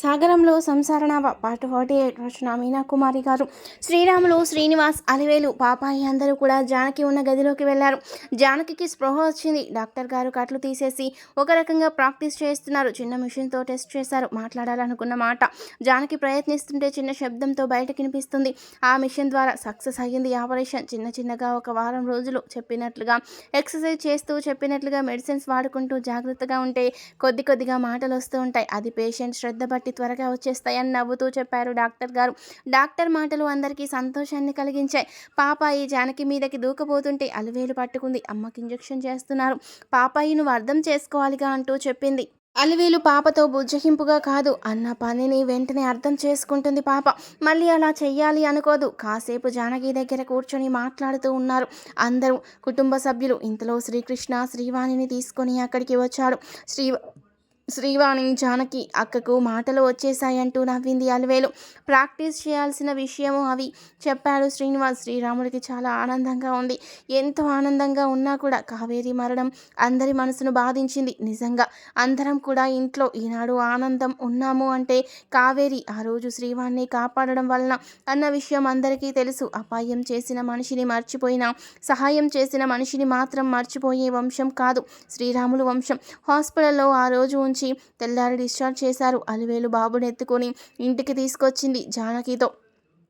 సాగరంలో సంసారనావ పాటు forty eight రచన మీనాకుమారి గారు. శ్రీరాములు శ్రీనివాస్ అలివేలు పాపాయి అందరూ కూడా జానకి ఉన్న గదిలోకి వెళ్ళారు. జానకికి స్పృహ వచ్చింది. డాక్టర్ గారు కట్లు తీసేసి ఒక రకంగా ప్రాక్టీస్ చేస్తున్నారు. చిన్న మిషన్తో టెస్ట్ చేశారు. మాట్లాడాలనుకున్న మాట జానకి ప్రయత్నిస్తుంటే చిన్న శబ్దంతో బయట కనిపిస్తుంది ఆ మిషన్ ద్వారా సక్సెస్ అయ్యింది ఆపరేషన్. చిన్న చిన్నగా ఒక వారం రోజులు చెప్పినట్లుగా ఎక్సర్సైజ్ చేస్తూ చెప్పినట్లుగా మెడిసిన్స్ వాడుకుంటూ జాగ్రత్తగా ఉంటే కొద్ది కొద్దిగా మాటలు వస్తూ ఉంటాయి. అది పేషెంట్ శ్రద్ధ బట్టి త్వరగా వచ్చేస్తాయని నవ్వుతూ చెప్పారు డాక్టర్ గారు. డాక్టర్ మాటలు అందరికీ సంతోషాన్ని కలిగించాయి. పాపాయి జానకి మీదకి దూకపోతుంటే అలివేలు పట్టుకుంది. అమ్మకి ఇంజెక్షన్ చేస్తున్నారు. పాపాయి నువ్వు అర్థం చేసుకోవాలిగా అంటూ చెప్పింది. అలివేలు పాపతో బుజ్జగింపుగా కాదు. అన్న పనిని వెంటనే అర్థం చేసుకుంటుంది పాప. మళ్ళీ అలా చెయ్యాలి అనుకోదు. కాసేపు జానకి దగ్గర కూర్చొని మాట్లాడుతూ ఉన్నారు. అందరూ కుటుంబ సభ్యులు. ఇంతలో శ్రీకృష్ణ శ్రీవాణిని తీసుకొని అక్కడికి వచ్చాడు. శ్రీ శ్రీవాణి జానకి అక్కకు మాటలు వచ్చేసాయంటూ నవ్వింది అలివేలు. ప్రాక్టీస్ చేయాల్సిన విషయము అవి చెప్పాడు శ్రీనివాస్. శ్రీరాముడికి చాలా ఆనందంగా ఉంది. ఎంతో ఆనందంగా ఉన్నా కూడా కావేరి మరణం అందరి మనసును బాధించింది. నిజంగా అందరం కూడా ఇంట్లో ఈనాడు ఆనందం ఉన్నాము అంటే కావేరి ఆ రోజు శ్రీవాణ్ణి కాపాడడం వలన అన్న విషయం అందరికీ తెలుసు. అపాయం చేసిన మనిషిని మర్చిపోయినా సహాయం చేసిన మనిషిని మాత్రం మర్చిపోయే వంశం కాదు శ్రీరాములు వంశం. హాస్పిటల్లో ఆ రోజు ఉంచి తెల్లారి డిశ్చార్జ్ చేశారు. అలివేలు బాబుని ఎత్తుకొని ఇంటికి తీసుకొచ్చింది జానకితో.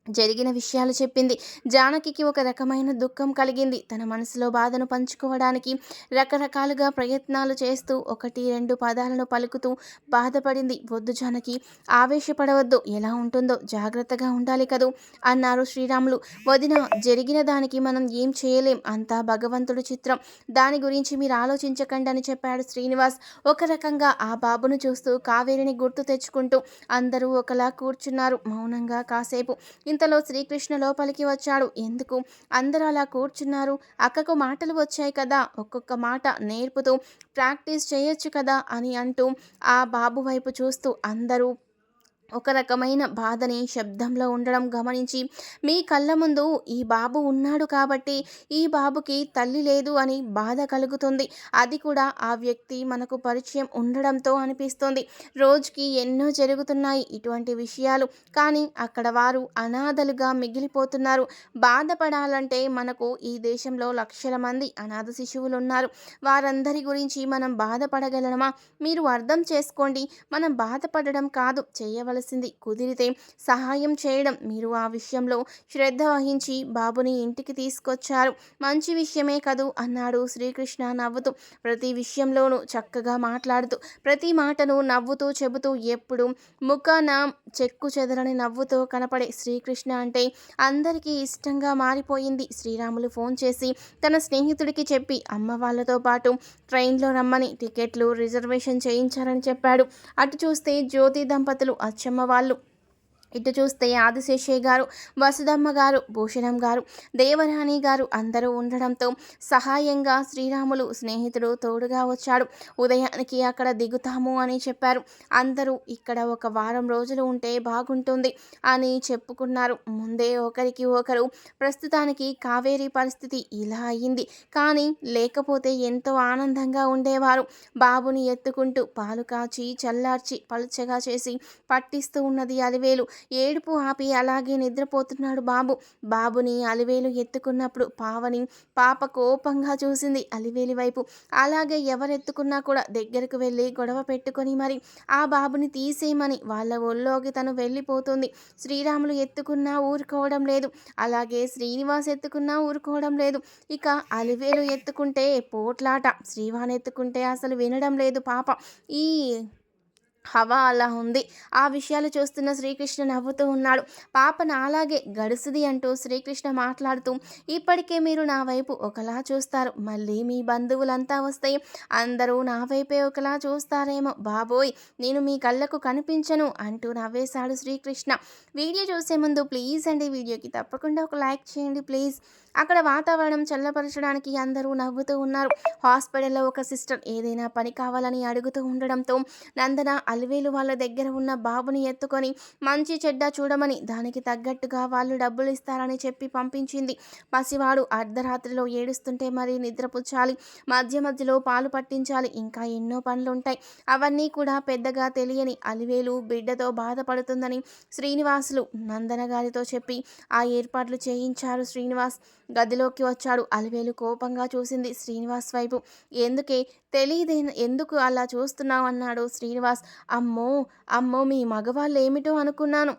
జరిగిన విషయాలు చెప్పింది. జానకికి ఒక రకమైన దుఃఖం కలిగింది. తన మనసులో బాధను పంచుకోవడానికి రకరకాలుగా ప్రయత్నాలు చేస్తూ ఒకటి రెండు పదాలను పలుకుతూ బాధపడింది. వద్దు జానకి ఆవేశపడవద్దు. ఎలా ఉంటుందో జాగ్రత్తగా ఉండాలి కదూ అన్నారు శ్రీరాములు. వదిన జరిగిన దానికి మనం ఏం చేయలేం. అంతా భగవంతుడు చిత్రం. దాని గురించి మీరు ఆలోచించకండి అని చెప్పాడు శ్రీనివాస్. ఒక రకంగా ఆ బాబును చూస్తూ కావేరిని గుర్తు తెచ్చుకుంటూ అందరూ ఒకలా కూర్చున్నారు. మౌనంగా కాసేపు ఇంతలో శ్రీకృష్ణ లోపలికి వచ్చాడు. ఎందుకు? అందరూ అలా కూర్చున్నారు. అక్కకు మాటలు వచ్చాయి కదా. ఒక్కొక్క మాట నేర్పుతూ ప్రాక్టీస్ చేయొచ్చు కదా అని అంటూ ఆ బాబు వైపు చూస్తూ అందరూ ఒక రకమైన బాధని శబ్దంలో ఉండడం గమనించి మీ కళ్ళ ముందు ఈ బాబు ఉన్నాడు కాబట్టి ఈ బాబుకి తల్లి లేదు అని బాధ కలుగుతుంది. అది కూడా ఆ వ్యక్తి మనకు పరిచయం ఉండడంతో అనిపిస్తుంది. రోజుకి ఎన్నో జరుగుతున్నాయి ఇటువంటి విషయాలు. కానీ అక్కడ వారు అనాథలుగా మిగిలిపోతున్నారు. బాధపడాలంటే మనకు ఈ దేశంలో లక్షల మంది అనాథ శిశువులు ఉన్నారు వారందరి గురించి మనం బాధపడగలమా? మీరు అర్థం చేసుకోండి. మనం బాధపడడం కాదు చేయవలసి చేయవలసింది కుదిరితే సహాయం చేయడం. మీరు ఆ విషయంలో శ్రద్ధ వహించి బాబుని ఇంటికి తీసుకొచ్చారు. మంచి విషయమే కదూ అన్నాడు శ్రీకృష్ణ నవ్వుతూ. ప్రతి విషయంలోనూ చక్కగా మాట్లాడుతూ ప్రతి మాటను నవ్వుతూ చెబుతూ ఎప్పుడు ముఖాన చెక్కు చెదరని నవ్వుతో కనపడే శ్రీకృష్ణ అంటే అందరికీ ఇష్టంగా మారిపోయింది. శ్రీరాములు ఫోన్ చేసి తన స్నేహితుడికి చెప్పి అమ్మ వాళ్ళతో పాటు ట్రైన్లో రమ్మని టికెట్లు రిజర్వేషన్ చేయించారని చెప్పాడు. అటు చూస్తే జ్యోతి దంపతులు అచ్చమ్మ వాళ్ళు ఇటు చూస్తే ఆదిశేషయ్య గారు వసుదమ్మ గారు భూషణం గారు దేవరాణి గారు అందరూ ఉండడంతో సహాయంగా శ్రీరాములు స్నేహితుడు తోడుగా వచ్చాడు. ఉదయానికి అక్కడ దిగుతాము అని చెప్పారు. అందరూ ఇక్కడ ఒక వారం రోజులు ఉంటే బాగుంటుంది అని చెప్పుకున్నారు. ముందే ఒకరికి ఒకరు ప్రస్తుతానికి కావేరీ పరిస్థితి ఇలా అయింది. కానీ లేకపోతే ఎంతో ఆనందంగా ఉండేవారు. బాబుని ఎత్తుకుంటూ పాలు కాచి చల్లార్చి పలుచగా చేసి పట్టిస్తూ ఉన్నది అలివేలు. ఏడుపు ఆపి అలాగే నిద్రపోతున్నాడు బాబు. బాబుని అలివేలు ఎత్తుకున్నప్పుడు పావని పాప కోపంగా చూసింది అలివేలి వైపు. అలాగే ఎవరెత్తుకున్నా కూడా దగ్గరకు వెళ్ళి గొడవ పెట్టుకొని మరి ఆ బాబుని తీసేయమని వాళ్ళ ఒళ్ళోకి తను వెళ్ళిపోతుంది. శ్రీరాములు ఎత్తుకున్నా ఊరుకోవడం లేదు. అలాగే శ్రీనివాస్ ఎత్తుకున్నా ఊరుకోవడం లేదు. ఇక అలివేలు ఎత్తుకుంటే పోట్లాట. శ్రీవాన్ ఎత్తుకుంటే అసలు వినడం లేదు పాప. ఈ హవా అలా ఉంది. ఆ విషయాలు చూస్తున్న శ్రీకృష్ణ నవ్వుతూ ఉన్నాడు. పాప నాలాగే గడుసుది అంటూ శ్రీకృష్ణ మాట్లాడుతూ ఇప్పటికే మీరు నా వైపు ఒకలా చూస్తారు. మళ్ళీ మీ బంధువులంతా వస్తాయి అందరూ నా వైపే ఒకలా చూస్తారేమో. బాబోయ్ నేను మీ కళ్ళకు కనిపించను అంటూ నవ్వేశాడు శ్రీకృష్ణ. వీడియో చూసే ముందు ప్లీజ్ అండి వీడియోకి తప్పకుండా ఒక లైక్ చేయండి ప్లీజ్. అక్కడ వాతావరణం చల్లపరచడానికి అందరూ నవ్వుతూ ఉన్నారు. హాస్పిటల్లో ఒక సిస్టర్ ఏదైనా పని కావాలని అడుగుతూ ఉండడంతో నందన అలివేలు వాళ్ళ దగ్గర ఉన్న బాబుని ఎత్తుకొని మంచి చెడ్డ చూడమని దానికి తగ్గట్టుగా వాళ్ళు డబ్బులు ఇస్తారని చెప్పి పంపించింది. పసివాడు అర్ధరాత్రిలో ఏడుస్తుంటే మరి నిద్రపుచ్చాలి. మధ్య మధ్యలో పాలు పట్టించాలి. ఇంకా ఎన్నో పనులుంటాయి. అవన్నీ కూడా పెద్దగా తెలియని అలివేలు బిడ్డతో బాధపడుతుందని శ్రీనివాసులు నందన గారితో చెప్పి ఆ ఏర్పాట్లు చేయించారు శ్రీనివాస్. గదిలోకి వచ్చాడు. అలివేలు కోపంగా చూసింది శ్రీనివాస్ వైపు. ఎందుకే తెలియదే ఎందుకు అలా చూస్తున్నావు అన్నాడు శ్రీనివాస్. అమ్మో అమ్మో మీ మగవాళ్ళు ఏమిటో అనుకున్నాను.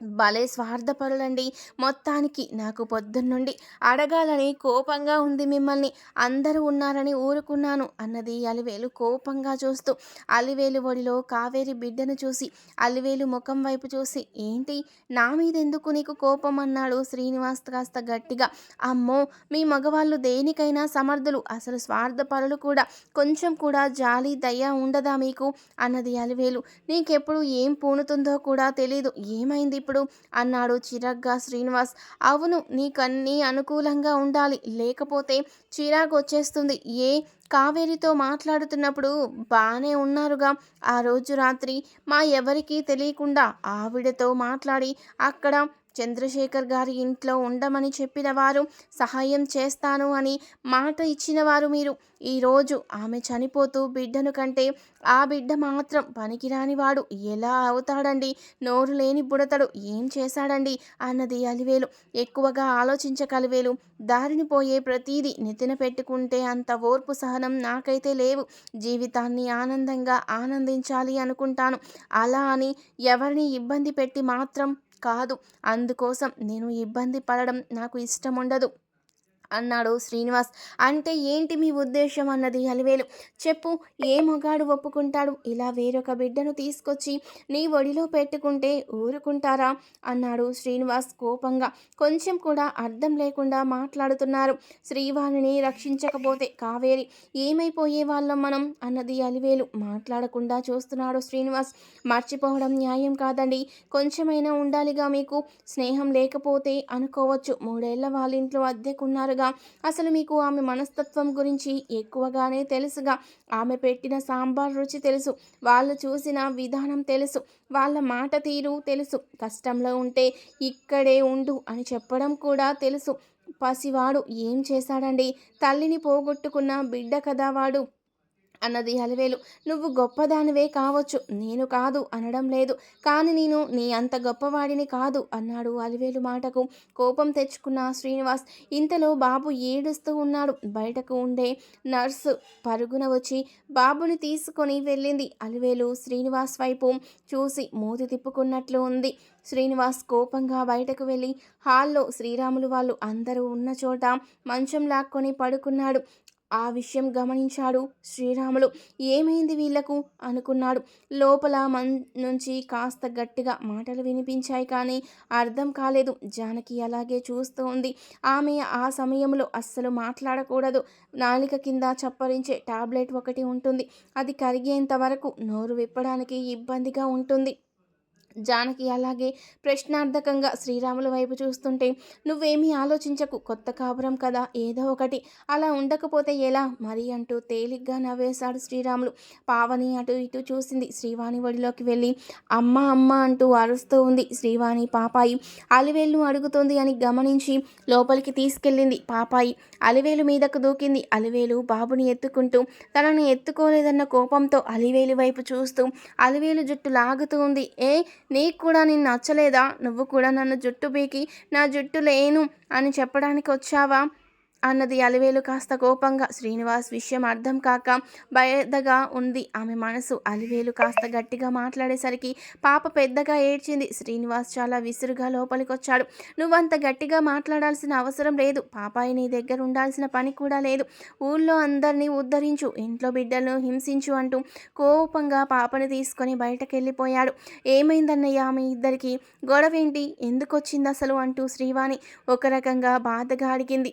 భలే స్వార్థపరులండి. మొత్తానికి నాకు పొద్దున్నుండి అడగాలని కోపంగా ఉంది మిమ్మల్ని. అందరూ ఉన్నారని ఊరుకున్నాను అన్నది అలివేలు కోపంగా చూస్తూ అలివేలు ఒడిలో కావేరి బిడ్డను చూసి అలివేలు ముఖం వైపు చూసి ఏంటి? నా మీద ఎందుకు నీకు కోపం? అన్నాడు శ్రీనివాస్ కాస్త గట్టిగా. అమ్మో! మీ మగవాళ్ళు దేనికైనా సమర్థులు. అసలు స్వార్థపరులు కూడా కొంచెం కూడా జాలి దయ ఉండదా మీకు? అన్నది అలివేలు. నీకెప్పుడు ఏం పూనుతుందో కూడా తెలీదు. ఏమైంది? ఇప్పుడు అన్నాడు చిరాగ్గా శ్రీనివాస్. అవును నీకన్నీ అనుకూలంగా ఉండాలి. లేకపోతే చిరాకు వచ్చేస్తుంది. ఏ కావేరితో మాట్లాడుతున్నప్పుడు బాగానే ఉన్నారుగా. ఆ రోజు రాత్రి మా ఎవరికీ తెలియకుండా ఆవిడతో మాట్లాడి అక్కడ చంద్రశేఖర్ గారి ఇంట్లో ఉండమని చెప్పిన వారు సహాయం చేస్తాను అని మాట ఇచ్చిన వారు మీరు. ఈరోజు ఆమె చనిపోతూ బిడ్డను కంటే ఆ బిడ్డ మాత్రం పనికిరానివాడు ఎలా అవుతాడండి? నోరు లేని బుడతడు. ఏం చేశాడండి? అన్నది అలివేలు. ఎక్కువగా ఆలోచించగలివేలు దారిని పోయే ప్రతీది నెత్తిన పెట్టుకుంటే అంత ఓర్పు సహనం నాకైతే లేవు. జీవితాన్ని ఆనందంగా ఆనందించాలి అనుకుంటాను. అలా అని ఎవరిని ఇబ్బంది పెట్టి మాత్రం కాదు. అందుకోసం నేను ఇబ్బంది పడడం నాకు ఇష్టం ఉండదు అన్నాడు శ్రీనివాస్. అంటే ఏంటి మీ ఉద్దేశం అన్నది? అలివేలు. చెప్పు ఏ మగాడు ఒప్పుకుంటాడు? ఇలా వేరొక బిడ్డను తీసుకొచ్చి నీ ఒడిలో పెట్టుకుంటే ఊరుకుంటారా? అన్నాడు శ్రీనివాస్ కోపంగా. కొంచెం కూడా అర్థం లేకుండా మాట్లాడుతున్నారు. శ్రీవాణిని రక్షించకపోతే కావేరి ఏమైపోయే వాళ్ళం మనం? అన్నది అలివేలు మాట్లాడకుండా చూస్తున్నాడు శ్రీనివాస్. మర్చిపోవడం న్యాయం కాదండి. కొంచెమైనా ఉండాలిగా మీకు. స్నేహం లేకపోతే అనుకోవచ్చు. మూడేళ్ళ వాళ్ళ ఇంట్లో అద్దెకున్నారు తెలుసుగా. అసలు మీకు ఆమె మనస్తత్వం గురించి ఎక్కువగానే తెలుసుగా. ఆమె పెట్టిన సాంబార్ రుచి తెలుసు. వాళ్ళు చూసిన విధానం తెలుసు. వాళ్ళ మాట తీరు తెలుసు. కష్టంలో ఉంటే ఇక్కడే ఉండు అని చెప్పడం కూడా తెలుసు. పసివాడు ఏం చేశాడండి? తల్లిని పోగొట్టుకున్న బిడ్డ కదా వాడు. అన్నది అలివేలు నువ్వు గొప్పదానివే కావచ్చు. నేను కాదు అనడం లేదు. కానీ నేను నీ అంత గొప్పవాడిని కాదు అన్నాడు అలివేలు మాటకు. కోపం తెచ్చుకున్న శ్రీనివాస్ ఇంతలో బాబు ఏడుస్తూ ఉన్నాడు. బయటకు ఉండే నర్సు పరుగున వచ్చి బాబుని తీసుకొని వెళ్ళింది. అలివేలు శ్రీనివాస్ వైపు చూసి మూతి తిప్పుకున్నట్లు ఉంది. శ్రీనివాస్ కోపంగా బయటకు వెళ్ళి హాల్లో శ్రీరాములు వాళ్ళు అందరూ ఉన్న చోట మంచం లాక్కొని పడుకున్నాడు. ఆ విషయం గమనించాడు శ్రీరాములు. ఏమైంది వీళ్ళకు అనుకున్నాడు. లోపల మన్ నుంచి కాస్త గట్టిగా మాటలు వినిపించాయి కానీ అర్థం కాలేదు. జానకి అలాగే చూస్తూ ఉంది. ఆమె ఆ సమయంలో అస్సలు మాట్లాడకూడదు. నాలిక కింద చప్పరించే టాబ్లెట్ ఒకటి ఉంటుంది. అది కరిగేంత వరకు నోరు విప్పడానికి ఇబ్బందిగా ఉంటుంది. జానకి అలాగే ప్రశ్నార్థకంగా శ్రీరాముల వైపు చూస్తుంటే నువ్వేమీ ఆలోచించకు కొత్త కాపురం కదా ఏదో ఒకటి. అలా ఉండకపోతే ఎలా? మరి అంటూ తేలిగ్గా నవ్వేశాడు శ్రీరాములు. పావని అటు ఇటు చూసింది. శ్రీవాణి ఒడిలోకి వెళ్ళి అమ్మ అమ్మ అంటూ అరుస్తూ ఉంది. శ్రీవాణి పాపాయి అలివేలు అడుగుతుంది అని గమనించి లోపలికి తీసుకెళ్ళింది పాపాయి. అలివేలు మీదకు దూకింది. అలివేలు బాబుని ఎత్తుకుంటూ తనను ఎత్తుకోలేదన్న కోపంతో అలివేలు వైపు చూస్తూ అలివేలు జుట్టు లాగుతూ ఉంది. ఏ నీకు కూడా నేను నచ్చలేదా? నువ్వు కూడా నన్ను జుట్టు పీకి నా జుట్టు లేను అని చెప్పడానికి వచ్చావా? అన్నది అలివేలు కాస్త కోపంగా. శ్రీనివాస్ విషయం అర్థం కాక బయదగా ఉంది. ఆమె మనసు అలివేలు కాస్త గట్టిగా మాట్లాడేసరికి పాప పెద్దగా ఏడ్చింది. శ్రీనివాస్ చాలా విసురుగా లోపలికొచ్చాడు. నువ్వంత గట్టిగా మాట్లాడాల్సిన అవసరం లేదు. పాపాయి నీ దగ్గర ఉండాల్సిన పని కూడా లేదు. ఊళ్ళో అందరినీ ఉద్ధరించు. ఇంట్లో బిడ్డలను హింసించు అంటూ కోపంగా పాపని తీసుకొని బయటకు వెళ్ళిపోయాడు ఏమైందన్నయ్య? ఆమె ఇద్దరికి గొడవేంటి? ఎందుకు వచ్చింది అసలు అంటూ శ్రీవాణి ఒక రకంగా బాధగా అడిగింది.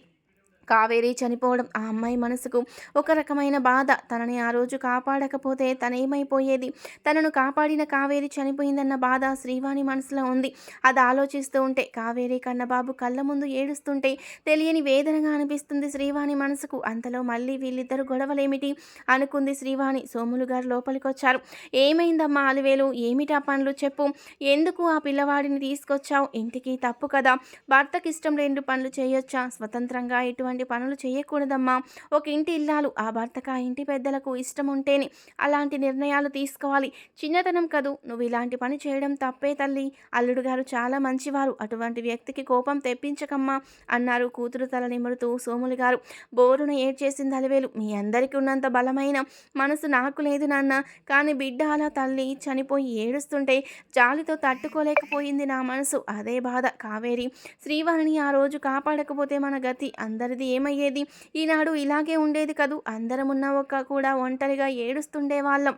కావేరి చనిపోవడం ఆ అమ్మాయి మనసుకు ఒక రకమైన బాధ. తనని ఆ రోజు కాపాడకపోతే తనేమైపోయేది? తనను కాపాడిన కావేరి చనిపోయిందన్న బాధ శ్రీవాణి మనసులో ఉంది. అది ఆలోచిస్తూ ఉంటే కావేరి కన్నబాబు కళ్ళ ముందు ఏడుస్తుంటే తెలియని వేదనగా అనిపిస్తుంది శ్రీవాణి మనసుకు. అంతలో మళ్ళీ వీళ్ళిద్దరు గొడవలేమిటి? అనుకుంది శ్రీవాణి. సోములు గారు లోపలికొచ్చారు. ఏమైందమ్మా అలివేలు? ఏమిటా పనులు చెప్పు. ఎందుకు ఆ పిల్లవాడిని తీసుకొచ్చావు? ఇంటికి తప్పు కదా. భర్తకిష్టం రెండు లేని పనులు చేయొచ్చా? స్వతంత్రంగా ఎటువంటి పనులు చేయకూడదమ్మా. ఒక ఇంటి ఇల్లాలు ఆ భర్తకు ఆ ఇంటి పెద్దలకు ఇష్టం ఉంటేనే అలాంటి నిర్ణయాలు తీసుకోవాలి. చిన్నతనం కదూ నువ్వు ఇలాంటి పని చేయడం తప్పే తల్లి. అల్లుడు గారు చాలా మంచివారు. అటువంటి వ్యక్తికి కోపం తెప్పించకమ్మా అన్నారు కూతురు తల నిమురుతూ సోములు గారు. బోరున ఏడ్చేసింది అలివేలు. మీ అందరికీ ఉన్నంత బలమైన మనసు నాకు లేదు నాన్న. కానీ బిడ్డ అలా తల్లి చనిపోయి ఏడుస్తుంటే జాలితో తట్టుకోలేకపోయింది నా మనసు. అదే బాధ. కావేరి శ్రీవారిని ఆ రోజు కాపాడకపోతే మన గతి అందరిది ఏమయ్యేది? ఈనాడు ఇలాగే ఉండేది కదూ? అందరమున్న ఒక్క కూడా ఒంటరిగా ఏడుస్తుండే వాళ్ళం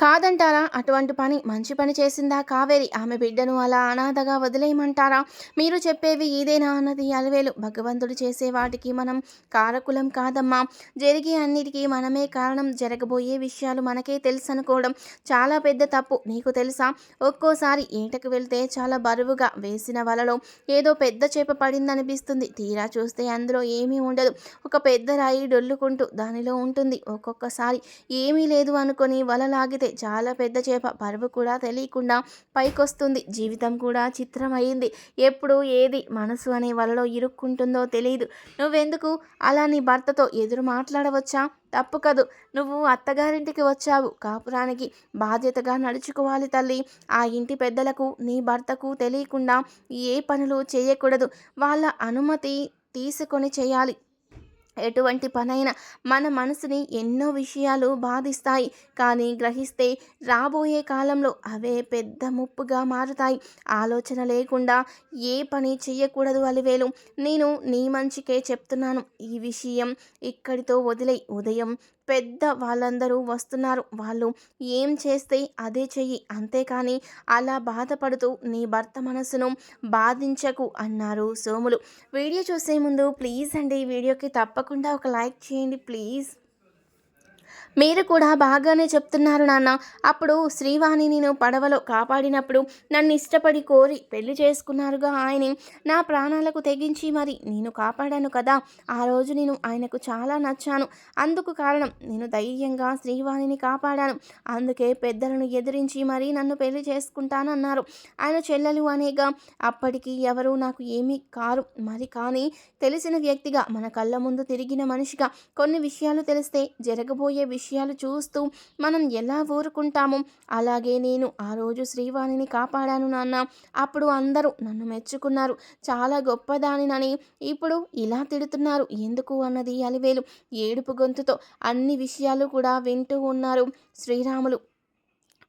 కాదంటారా? అటువంటి పని మంచి పని చేసిందా కావేరి? ఆమె బిడ్డను అలా అనాథగా వదిలేయమంటారా? మీరు చెప్పేవి ఇదేనా అన్నది అలవేలు. భగవంతుడు చేసే వాటికి మనం కారకులం కాదమ్మా. జరిగే అన్నిటికీ మనమే కారణం. జరగబోయే విషయాలు మనకే తెలుసు అనుకోవడం చాలా పెద్ద తప్పు. నీకు తెలుసా? ఒక్కోసారి ఈటకు వెళ్తే చాలా బరువుగా వేసిన వలలో ఏదో పెద్ద చేప పడిందనిపిస్తుంది. తీరా చూస్తే అందులో ఏమీ ఉండదు. ఒక పెద్ద రాయి డొల్లుకుంటూ దానిలో ఉంటుంది. ఒక్కొక్కసారి ఏమీ లేదు అనుకొని వల లాగితే చాలా పెద్ద చేప. బరువు కూడా తెలియకుండా పైకొస్తుంది. జీవితం కూడా చిత్రమైంది ఎప్పుడు ఏది మనసు అనే వలలో ఇరుక్కుంటుందో తెలియదు నువ్వెందుకు అలా నీ భర్తతో ఎదురు మాట్లాడవచ్చా? తప్పు కదు. నువ్వు అత్తగారింటికి వచ్చావు. కాపురానికి బాధ్యతగా నడుచుకోవాలి తల్లి. ఆ ఇంటి పెద్దలకు నీ భర్తకు తెలియకుండా ఏ పనులు చేయకూడదు. వాళ్ళ అనుమతి తీసుకొని చేయాలి. ఎటువంటి పనైనా మన మనసుని ఎన్నో విషయాలు బాధిస్తాయి. కానీ గ్రహిస్తే రాబోయే కాలంలో అవే పెద్ద ముప్పుగా మారుతాయి. ఆలోచన లేకుండా ఏ పని చెయ్యకూడదు అలివేలు. నేను నీ మంచికే చెప్తున్నాను. ఈ విషయం ఇక్కడితో వదిలే ఉదయం పెద్ద వాళ్ళందరూ వస్తున్నారు. వాళ్ళు ఏం చేస్తే అదే చెయ్యి. అంతేకాని అలా బాధపడుతూ నీ భర్త మనసును బాధించకు అన్నారు సోములు. వీడియో చూసే ముందు ప్లీజ్ అండి వీడియోకి తప్పకుండా ఒక లైక్ చేయండి ప్లీజ్. మీరు కూడా బాగానే చెప్తున్నారు నాన్న. అప్పుడు శ్రీవాణి నేను పడవలో కాపాడినప్పుడు నన్ను ఇష్టపడి కోరి పెళ్ళి చేసుకున్నారుగా ఆయన. నా ప్రాణాలకు తెగించి మరి నేను కాపాడాను కదా. ఆ రోజు నేను ఆయనకు చాలా నచ్చాను. అందుకు కారణం నేను ధైర్యంగా శ్రీవాణిని కాపాడాను. అందుకే పెద్దలను ఎదిరించి మరీ నన్ను పెళ్ళి చేసుకుంటానన్నారు. ఆయన చెల్లెలు అనేగా అప్పటికి ఎవరు నాకు ఏమీ కారు. మరి కానీ తెలిసిన వ్యక్తిగా మన కళ్ళ ముందు తిరిగిన మనిషిగా కొన్ని విషయాలు తెలిస్తే జరగబోయే విషయం విషయాలు చూస్తూ మనం ఎలా ఊరుకుంటామో అలాగే నేను ఆ రోజు శ్రీవాణిని కాపాడాను నాన్న. అప్పుడు అందరూ నన్ను మెచ్చుకున్నారు. చాలా గొప్పదానినని ఇప్పుడు ఇలా తిడుతున్నారు. ఎందుకు అన్నది అలివేలు ఏడుపు గొంతుతో అన్ని విషయాలు కూడా వింటూ ఉన్నారు. శ్రీరాములు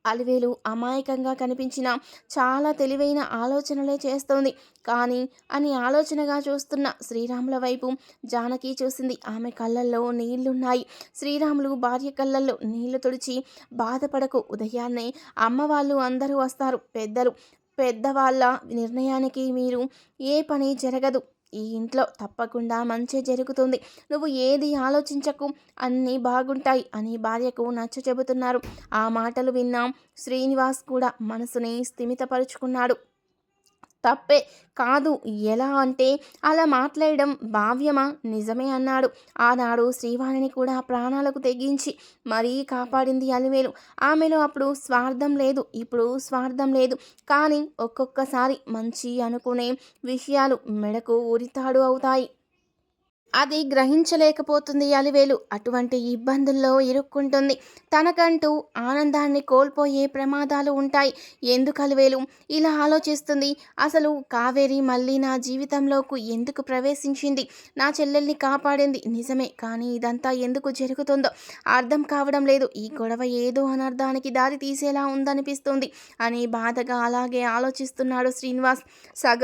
అలివేలు అమాయకంగా కనిపించిన చాలా తెలివైన ఆలోచనలే చేస్తోంది. కానీ అని ఆలోచనగా చూస్తున్న శ్రీరాముల వైపు జానకి చూసింది. ఆమె కళ్ళల్లో నీళ్ళున్నాయి. శ్రీరాములు భార్య కళ్ళల్లో నీళ్ళు తుడిచి బాధపడకు ఉదయాన్నే అమ్మవాళ్ళు అందరూ వస్తారు. పెద్దలు పెద్దవాళ్ళ నిర్ణయానికి మీరు ఏ పని జరగదు. ఈ ఇంట్లో తప్పకుండా మంచి జరుగుతుంది. నువ్వు ఏది ఆలోచించకు అన్నీ బాగుంటాయి అని భార్యకు నచ్చ చెబుతున్నారు. ఆ మాటలు విన్నాం శ్రీనివాస్ కూడా మనసుని స్థిమితపరుచుకున్నాడు. తప్పే. కాదు ఎలా అంటే అలా మాట్లాడడం భావ్యమా? నిజమే అన్నాడు. ఆనాడు శ్రీవాణిని కూడా ప్రాణాలకు తెగించి మరీ కాపాడింది అలివేలు. ఆమెలో అప్పుడు స్వార్థం లేదు ఇప్పుడు స్వార్థం లేదు. కానీ ఒక్కొక్కసారి మంచి అనుకునే విషయాలు మెడకు ఉరితాడు అవుతాయి. అది గ్రహించలేకపోతుంది అలివేలు. అటువంటి ఇబ్బందుల్లో ఇరుక్కుంటుంది. తనకంటూ ఆనందాన్ని కోల్పోయే ప్రమాదాలు ఉంటాయి. ఎందుకు అలివేలు? ఇలా ఆలోచిస్తుంది. అసలు కావేరి మళ్ళీ నా జీవితంలోకి ఎందుకు ప్రవేశించింది? నా చెల్లెల్ని కాపాడింది. నిజమే కానీ ఇదంతా ఎందుకు జరుగుతుందో అర్థం కావడం లేదు. ఈ గొడవ ఏదో అనర్థానికి దారి తీసేలా ఉందనిపిస్తుంది అని బాధగా అలాగే ఆలోచిస్తున్నాడు శ్రీనివాస్. సగ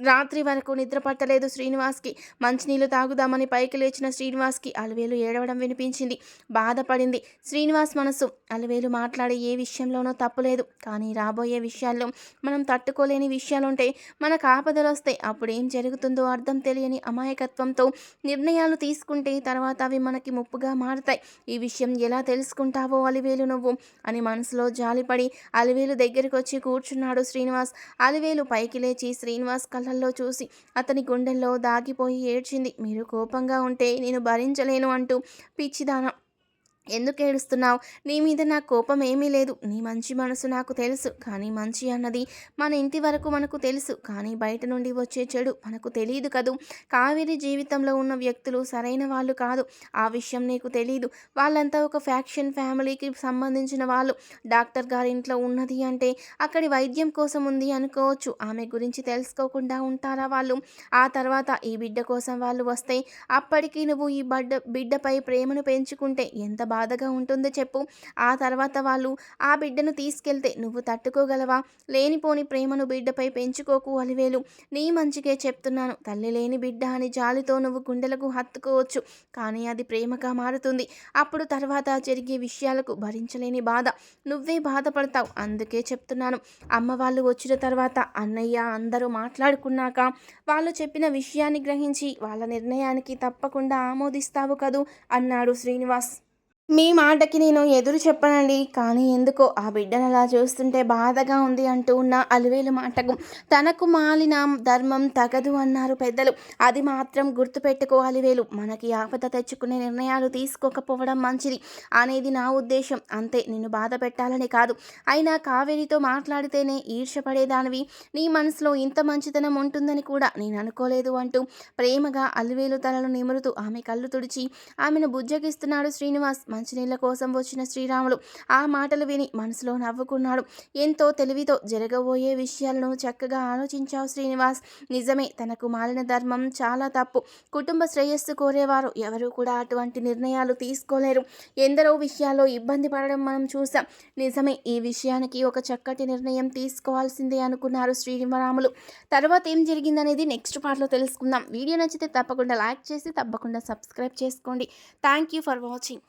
రాత్రి వరకు నిద్ర పట్టలేదు శ్రీనివాస్కి. మంచినీళ్ళు తాగుదామని పైకి లేచిన శ్రీనివాస్కి అలవేలు ఏడవడం వినిపించింది. బాధపడింది. శ్రీనివాస్ మనసు. అలవేలు మాట్లాడే ఏ విషయంలోనో తప్పులేదు. కానీ రాబోయే విషయాల్లో మనం తట్టుకోలేని విషయాలుంటే మనకు ఆపదలు వస్తాయి. అప్పుడు ఏం జరుగుతుందో అర్థం తెలియని అమాయకత్వంతో నిర్ణయాలు తీసుకుంటే తర్వాత అవి మనకి ముప్పుగా మారుతాయి. ఈ విషయం ఎలా తెలుసుకుంటావో అలివేలు నువ్వు? అని మనసులో జాలిపడి అలివేలు దగ్గరికి వచ్చి కూర్చున్నాడు శ్రీనివాస్. అలివేలు పైకి లేచి శ్రీనివాస్ కళ్ళల్లో చూసి అతని గుండెల్లో దాగిపోయి ఏడ్చింది. మీరు కోపంగా ఉంటే నేను భరించలేను అంటూ పిచ్చిదాన ఎందుకు ఏడుస్తున్నావు? నీ మీద నా కోపం ఏమీ లేదు. నీ మంచి మనసు నాకు తెలుసు. కానీ మంచి అన్నది మన ఇంటి వరకు మనకు తెలుసు. కానీ బయట నుండి వచ్చే చెడు మనకు తెలియదు కదూ. కావేరి జీవితంలో ఉన్న వ్యక్తులు సరైన వాళ్ళు కాదు. ఆ విషయం నీకు తెలియదు వాళ్ళంతా ఒక ఫ్యాక్షన్ ఫ్యామిలీకి సంబంధించిన వాళ్ళు. డాక్టర్ గారి ఇంట్లో ఉన్నది అంటే అక్కడి వైద్యం కోసం ఉంది అనుకోవచ్చు. ఆమె గురించి తెలుసుకోకుండా ఉంటారా వాళ్ళు? ఆ తర్వాత ఈ బిడ్డ కోసం వాళ్ళు వస్తే అప్పటికి నువ్వు ఈ బడ్డ బిడ్డపై ప్రేమను పెంచుకుంటే ఎంత బాధగా ఉంటుందో చెప్పు. ఆ తర్వాత వాళ్ళు ఆ బిడ్డను తీసుకెళ్తే నువ్వు తట్టుకోగలవా? లేనిపోని ప్రేమను బిడ్డపై పెంచుకోకు అలివేలు. నీ మంచికే చెప్తున్నాను. తల్లి లేని బిడ్డ అని జాలితో నువ్వు గుండెలకు హత్తుకోవచ్చు. కానీ అది ప్రేమగా మారుతుంది. అప్పుడు తర్వాత జరిగే విషయాలకు భరించలేని బాధ. నువ్వే బాధపడతావు. అందుకే చెప్తున్నాను. అమ్మ వాళ్ళు వచ్చిన తర్వాత అన్నయ్య అందరూ మాట్లాడుకున్నాక వాళ్ళు చెప్పిన విషయాన్ని గ్రహించి వాళ్ళ నిర్ణయానికి తప్పకుండా ఆమోదిస్తావు కదూ? అన్నాడు శ్రీనివాస్. మీ మాటకి నేను ఎదురు చెప్పనండి. కానీ ఎందుకో ఆ బిడ్డను అలా చూస్తుంటే బాధగా ఉంది అంటూ ఉన్న అలివేలు మాటకు తనకు మాలిన ధర్మం తగదు అన్నారు పెద్దలు. అది మాత్రం గుర్తుపెట్టుకో అలివేలు. మనకి ఆపద తెచ్చుకునే నిర్ణయాలు తీసుకోకపోవడం మంచిది అనేది నా ఉద్దేశం. అంతే నిన్ను బాధ పెట్టాలని కాదు. అయినా కావేరితో మాట్లాడితేనే ఈర్షపడేదానివి నీ మనసులో ఇంత మంచితనం ఉంటుందని కూడా నేను అనుకోలేదు అంటూ ప్రేమగా అలివేలు తలను నిమురుతూ ఆమె కళ్ళు తుడిచి ఆమెను బుజ్జగిస్తున్నాడు శ్రీనివాస్. మంచినీళ్ళ కోసం వచ్చిన శ్రీరాములు ఆ మాటలు విని మనసులో నవ్వుకున్నాడు. ఎంతో తెలివితో జరగబోయే విషయాలను చక్కగా ఆలోచించావు శ్రీనివాస్. నిజమే తనకు మాలిన ధర్మం చాలా తప్పు. కుటుంబ శ్రేయస్సు కోరేవారు ఎవరు కూడా అటువంటి నిర్ణయాలు తీసుకోలేరు. ఎందరో విషయాల్లో ఇబ్బంది పడడం మనం చూసాం నిజమే ఈ విషయానికి ఒక చక్కటి నిర్ణయం తీసుకోవాల్సిందే అనుకున్నారు శ్రీరాములు. తర్వాత ఏం జరిగిందనేది నెక్స్ట్ పార్ట్లో తెలుసుకుందాం. వీడియో నచ్చితే తప్పకుండా లైక్ చేసి తప్పకుండా సబ్స్క్రైబ్ చేసుకోండి. Thank you for watching.